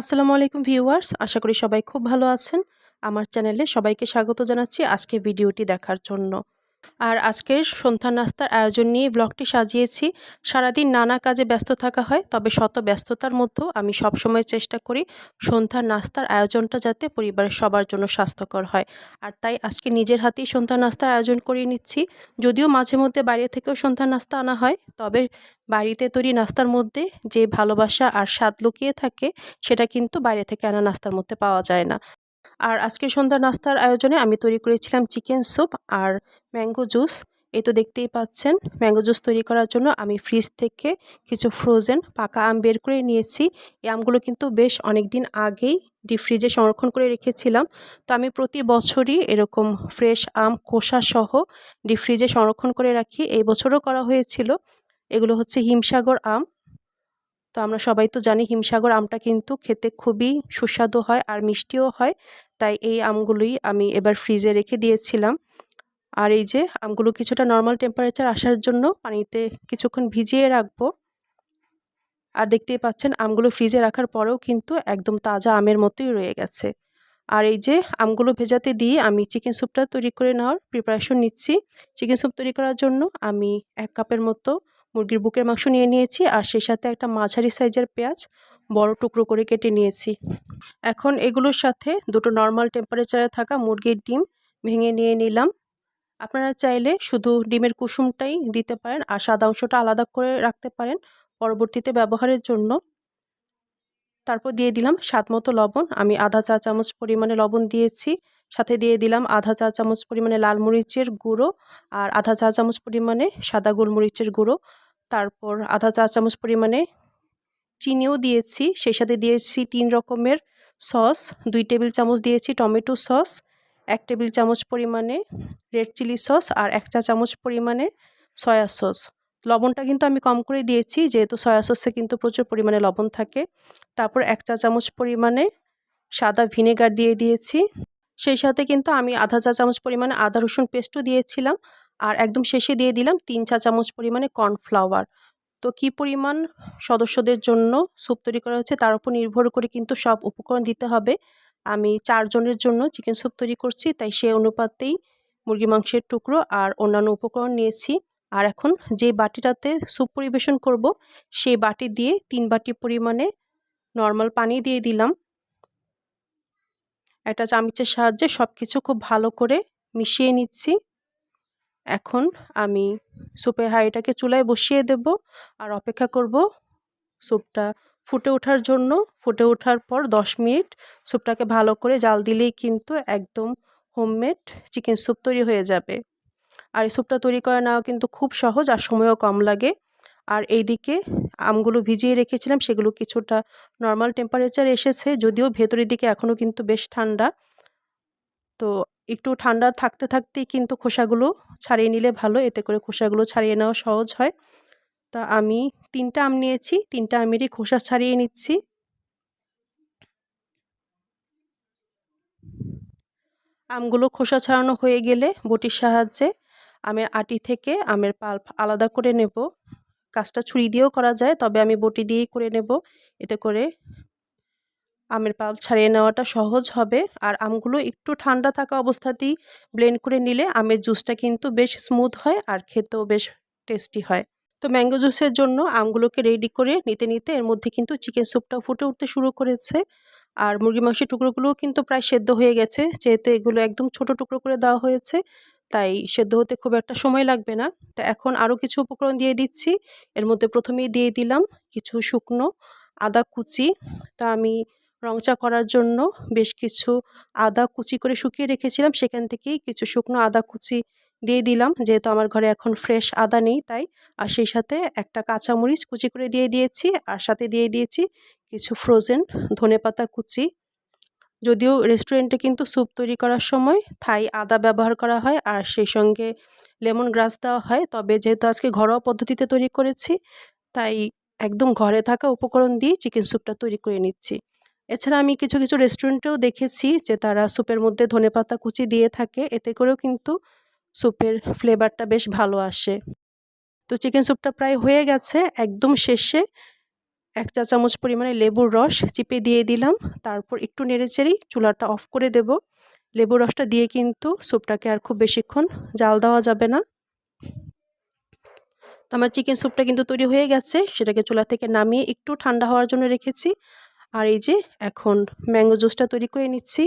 আসসালামু আলাইকুম ভিউয়ার্স, আশা করি সবাই খুব ভালো আছেন। আমার চ্যানেলে সবাইকে স্বাগত জানাচ্ছি আজকে ভিডিওটি দেখার জন্য। আর আজকের সন্ধ্যা নাস্তার আয়োজন নিয়ে ব্লগটি সাজিয়েছি। সারাদিন নানা কাজে ব্যস্ত থাকা হয়, তবে শত ব্যস্ততার মধ্যেও আমি সবসময় চেষ্টা করি সন্ধ্যার নাস্তার আয়োজনটা যাতে পরিবারের সবার জন্য স্বাস্থ্যকর হয়। আর তাই আজকে নিজের হাতেই সন্ধ্যা নাস্তার আয়োজন করে নিচ্ছি। যদিও মাঝে মধ্যে বাইরে থেকেও সন্ধ্যা নাস্তা আনা হয়, তবে বাড়িতে তৈরি নাস্তার মধ্যে যে ভালোবাসা আর স্বাদ লুকিয়ে থাকে, সেটা কিন্তু বাইরে থেকে আনা নাস্তার মধ্যে পাওয়া যায় না। আর আজকে সন্ধ্যা নাস্তার আয়োজনে আমি তৈরি করেছিলাম চিকেন স্যুপ আর ম্যাঙ্গো জুস। এই তো দেখতেই পাচ্ছেন, ম্যাঙ্গো জুস তৈরি করার জন্য আমি ফ্রিজ থেকে কিছু ফ্রোজেন পাকা আম বের করে নিয়েছি। এই আমগুলো কিন্তু বেশ অনেক দিন আগেই ডিপ ফ্রিজে সংরক্ষণ করে রেখেছিলাম। তো আমি প্রতি বছরই এরকম ফ্রেশ আম খোসা সহ ডিপ ফ্রিজে সংরক্ষণ করে রাখি। এই বছরও করা হয়েছিল। এগুলো হচ্ছে হিমসাগর আম। তো আমরা সবাই তো জানি হিমসাগর আমটা কিন্তু খেতে খুবই সুস্বাদু হয় আর মিষ্টিও হয়। তাই এই আমগুলোই আমি এবার ফ্রিজে রেখে দিয়েছিলাম। আর এই যে আমগুলো কিছুটা নর্মাল টেম্পারেচার আসার জন্য পানিতে কিছুক্ষণ ভিজিয়ে রাখব। আর দেখতেই পাচ্ছেন আমগুলো ফ্রিজে রাখার পরেও কিন্তু একদম তাজা আমের মতোই রয়ে গেছে। আর এই যে আমগুলো ভেজাতে দিয়ে আমি চিকেন স্যুপটা তৈরি করে নেওয়ার প্রিপারেশন নিচ্ছি। চিকেন স্যুপ তৈরি করার জন্য আমি এক কাপের মতো মুরগির বুকের মাংস নিয়ে নিয়েছি আর সেই সাথে একটা মাঝারি সাইজের পেঁয়াজ বড় টুকরো করে কেটে নিয়েছি। এখন এগুলোর সাথে দুটো নর্মাল টেম্পারেচারে থাকা মুরগির ডিম ভেঙে নিয়ে নিলাম। আপনারা চাইলে শুধু ডিমের কুসুমটাই দিতে পারেন আর সাদা অংশটা আলাদা করে রাখতে পারেন পরবর্তীতে ব্যবহারের জন্য। তারপর দিয়ে দিলাম স্বাদ মতো লবণ। আমি আধা চা চামচ পরিমাণে লবণ দিয়েছি। সাথে দিয়ে দিলাম আধা চা চামচ পরিমাণে লাল মরিচের গুঁড়ো আর আধা চা চামচ পরিমাণে সাদা গোলমরিচের গুঁড়ো। তারপর আধা চা চামচ পরিমাণে চিনিও দিয়েছি, সেই সাথে দিয়েছি তিন রকমের সস, দুই টেবিল চামচ দিয়েছি টমেটো সস, এক টেবিল চামচ পরিমাণে রেড চিলি সস আর এক চা চামচ পরিমাণে সয়া সস। লবণটা কিন্তু আমি কম করে দিয়েছি, যেহেতু সয়া সসে কিন্তু প্রচুর পরিমাণে লবণ থাকে। তারপর এক চা চামচ পরিমাণে সাদা ভিনেগার দিয়ে দিয়েছি। সেই সাথে কিন্তু আমি আধা চা চামচ পরিমাণে আদা রসুন পেস্টও দিয়েছিলাম। আর একদম শেষে দিয়ে দিলাম তিন চা চামচ পরিমাণে কর্নফ্লাওয়ার। তো কি পরিমাণ সদস্যদের জন্য স্যুপ তৈরি করা হচ্ছে তার উপর নির্ভর করে কিন্তু সব উপকরণ দিতে হবে। আমি চারজনের জন্য চিকেন স্যুপ তৈরি করছি তাই সে অনুপাতেই মুরগি মাংসের টুকরো আর অন্যান্য উপকরণ নিয়েছি। আর এখন যে বাটিটাতে স্যুপ পরিবেশন করব সেই বাটি দিয়ে তিন বাটি পরিমাণে নর্মাল পানি দিয়ে দিলাম। একটা চামচের সাহায্যে সব কিছু খুব ভালো করে মিশিয়ে নিচ্ছি। এখন আমি স্যুপের হাঁড়িটাকে চুলায় বসিয়ে দেব আর অপেক্ষা করব স্যুপটা ফুটে ওঠার জন্য। ফুটে ওঠার পর দশ মিনিট স্যুপটাকে ভালো করে জাল দিলেই কিন্তু একদম হোমমেড চিকেন স্যুপ তৈরি হয়ে যাবে। আর এই স্যুপটা তৈরি করে নেওয়া কিন্তু খুব সহজ আর সময়ও কম লাগে। আর এইদিকে আমগুলো ভিজিয়ে রেখেছিলাম, সেগুলো কিছুটা নর্মাল টেম্পারেচার এসেছে, যদিও ভেতরের দিকে এখনও কিন্তু বেশ ঠান্ডা। তো একটু ঠান্ডা থাকতে থাকতেই কিন্তু খোসাগুলো ছাড়িয়ে নিলে ভালো। এতে করে খোসাগুলো ছাড়িয়ে নেওয়া সহজ হয়। তা আমি তিনটা আম নিয়েছি, তিনটা আমেরই খোসা ছাড়িয়ে নিচ্ছি। আমগুলো খোসা ছাড়ানো হয়ে গেলে বটির সাহায্যে আমের আটি থেকে আমের পাল্প আলাদা করে নেব। কাজটা ছুরি দিয়েও করা যায়, তবে আমি বটি দিয়েই করে নেব। এতে করে আমের পাল্প ছাড়িয়ে নেওয়াটা সহজ হবে। আর আমগুলো একটু ঠান্ডা থাকা অবস্থাতেই ব্লেন্ড করে নিলে আমের জুসটা কিন্তু বেশ স্মুথ হয় আর খেতেও বেশ টেস্টি হয়। তো ম্যাঙ্গো জুসের জন্য আমগুলোকে রেডি করে নিতে নিতে এর মধ্যে কিন্তু চিকেন স্যুপটাও ফুটে উঠতে শুরু করেছে। আর মুরগি মাংসের টুকরোগুলোও কিন্তু প্রায় সেদ্ধ হয়ে গেছে। যেহেতু এগুলো একদম ছোট টুকরো করে দেওয়া হয়েছে, তাই সেদ্ধ হতে খুব একটা সময় লাগবে না। তো এখন আরও কিছু উপকরণ দিয়ে দিচ্ছি। এর মধ্যে প্রথমেই দিয়ে দিলাম কিছু শুকনো আদা কুচি। তা আমি রং চা করার জন্য বেশ কিছু আদা কুচি করে শুকিয়ে রেখেছিলাম। সেখান থেকেই কিছু শুকনো আদা কুচি দিয়ে দিলাম। যেহেতু আমার ঘরে এখন ফ্রেশ আদা নেই, তাই আর সেই সাথে একটা কাঁচামরিচ কুচি করে দিয়ে দিয়েছি। আর সাথে দিয়ে দিয়েছি কিছু ফ্রোজেন ধনে পাতা কুচি। যদিও রেস্টুরেন্টে কিন্তু স্যুপ তৈরি করার সময় থাই আদা ব্যবহার করা হয় আর সেই সঙ্গে লেমন গ্রাস দেওয়া হয়। তবে যেহেতু আজকে ঘরোয়া পদ্ধতিতে তৈরি করেছি, তাই একদম ঘরে থাকা উপকরণ দিয়ে চিকেন স্যুপটা তৈরি করে নিচ্ছি। এছাড়া আমি কিছু কিছু রেস্টুরেন্টেও দেখেছি যে তারা স্যুপের মধ্যে ধনেপাতা কুচি দিয়ে থাকে। এতে করেও কিন্তু স্যুপের ফ্লেভারটা বেশ ভালো আসে। তো চিকেন স্যুপটা প্রায় হয়ে গেছে। একদম শেষে এক চা চামচ পরিমাণে লেবুর রস চিপে দিয়ে দিলাম। তারপর একটু নেড়েচেড়েই চুলাটা অফ করে দেব। লেবুর রসটা দিয়ে কিন্তু স্যুপটাকে আর খুব বেশিক্ষণ জাল দেওয়া যাবে না। তো আমার চিকেন স্যুপটা কিন্তু তৈরি হয়ে গেছে। সেটাকে চুলা থেকে নামিয়ে একটু ঠান্ডা হওয়ার জন্য রেখেছি। আর এই যে এখন ম্যাঙ্গো জুসটা তৈরি করে নিচ্ছি।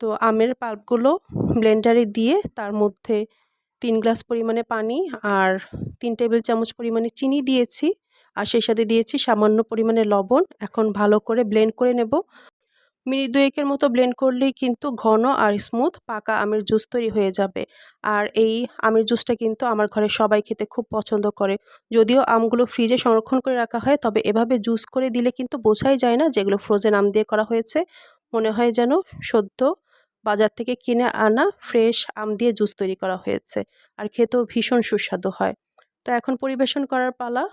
তো আমের পাল্পগুলো ব্লেন্ডারে দিয়ে তার মধ্যে তিন গ্লাস পরিমাণে পানি আর তিন টেবিল চামচ পরিমাণে চিনি দিয়েছি। আর সেই সাথে দিয়েছি সামান্য পরিমাণে লবণ। এখন ভালো করে ব্লেন্ড করে নেব। মিনিট দুয়েকের মতো ব্লেন্ড করলেই কিন্তু ঘন আর স্মুথ পাকা আমের জুস তৈরি হয়ে যাবে। আর এই আমের জুসটা কিন্তু আমার ঘরে সবাই খেতে খুব পছন্দ করে। যদিও আমগুলো ফ্রিজে সংরক্ষণ করে রাখা হয়, তবে এভাবে জুস করে দিলে কিন্তু বোঝাই যায় না যেগুলো ফ্রোজেন আম দিয়ে করা হয়েছে। মনে হয় যেন সদ্য বাজার থেকে কিনে আনা ফ্রেশ আম দিয়ে জুস তৈরি করা হয়েছে। আর খেতেও ভীষণ সুস্বাদু হয়। তো এখন পরিবেশন করার পালা।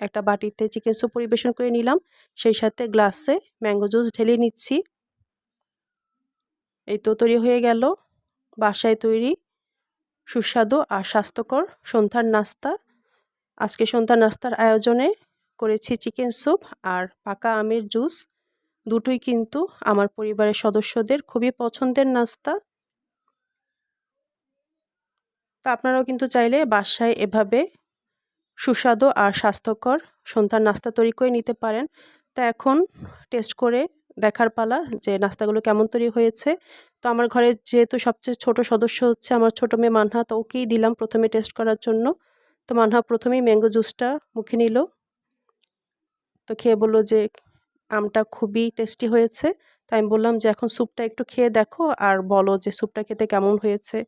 একটা বাটিতে চিকেন স্যুপ পরিবেশন করে নিলাম। সেই সাথে গ্লাসে ম্যাঙ্গো জুস ঢেলে নিচ্ছি। এই তো তৈরি হয়ে গেল। বাসায় তৈরি, সুস্বাদু আর স্বাস্থ্যকর সন্ধ্যার নাস্তা। আজকে সন্ধ্যার নাস্তার আয়োজনে করেছি চিকেন স্যুপ আর পাকা আমের জুস। দুটোই কিন্তু আমার পরিবারের সদস্যদের খুবই পছন্দের নাস্তা। তা আপনারাও কিন্তু চাইলে বাসায় এভাবে সুস্বাদু আর স্বাস্থ্যকর সন্ধ্যার নাস্তা তৈরি করে নিতে পারেন। তা এখন টেস্ট করে দেখার পালা যে নাস্তাগুলো কেমন তৈরি হয়েছে। তো আমার ঘরে যেহেতু সবচেয়ে ছোট সদস্য হচ্ছে আমার ছোটো মেয়ে মানহা, তো ওকেই দিলাম প্রথমে টেস্ট করার জন্য। তো মানহা প্রথমেই ম্যাঙ্গো জুসটা মুখে নিল। তো খেয়ে বলল যে আমটা খুবই টেস্টি হয়েছে। তাই আমি বললাম যে এখন স্যুপটা একটু খেয়ে দেখো আর বলো যে স্যুপটা খেতে কেমন হয়েছে।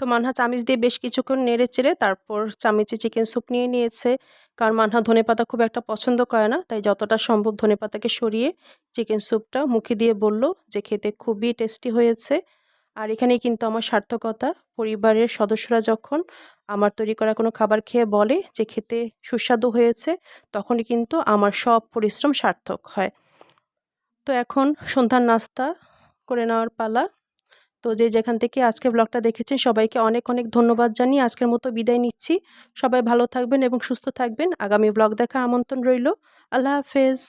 তো মানহা চামিচ দিয়ে বেশ কিছুক্ষণ নেড়ে চেড়ে তারপর চামিচে চিকেন স্যুপ নিয়ে নিয়েছে। কারণ মানহা ধনে পাতা খুব একটা পছন্দ করে না, তাই যতটা সম্ভব ধনে পাতাকে সরিয়ে চিকেন স্যুপটা মুখে দিয়ে বলল যে খেতে খুবই টেস্টি হয়েছে। আর এখানেই কিন্তু আমার সার্থকতা, পরিবারের সদস্যরা যখন আমার তৈরি করা কোনো খাবার খেয়ে বলে যে খেতে সুস্বাদু হয়েছে, তখনই কিন্তু আমার সব পরিশ্রম সার্থক হয়। তো এখন সন্ধ্যার নাস্তা করে নেওয়ার পালা। তো যে যেখান থেকে আজকে ব্লগটা দেখেছেন, সবাইকে অনেক অনেক ধন্যবাদ জানিয়ে আজকের মতো বিদায় নিচ্ছি। সবাই ভালো থাকবেন এবং সুস্থ থাকবেন। আগামী ব্লগ দেখা আমন্ত্রণ রইল। আল্লাহ হাফেজ।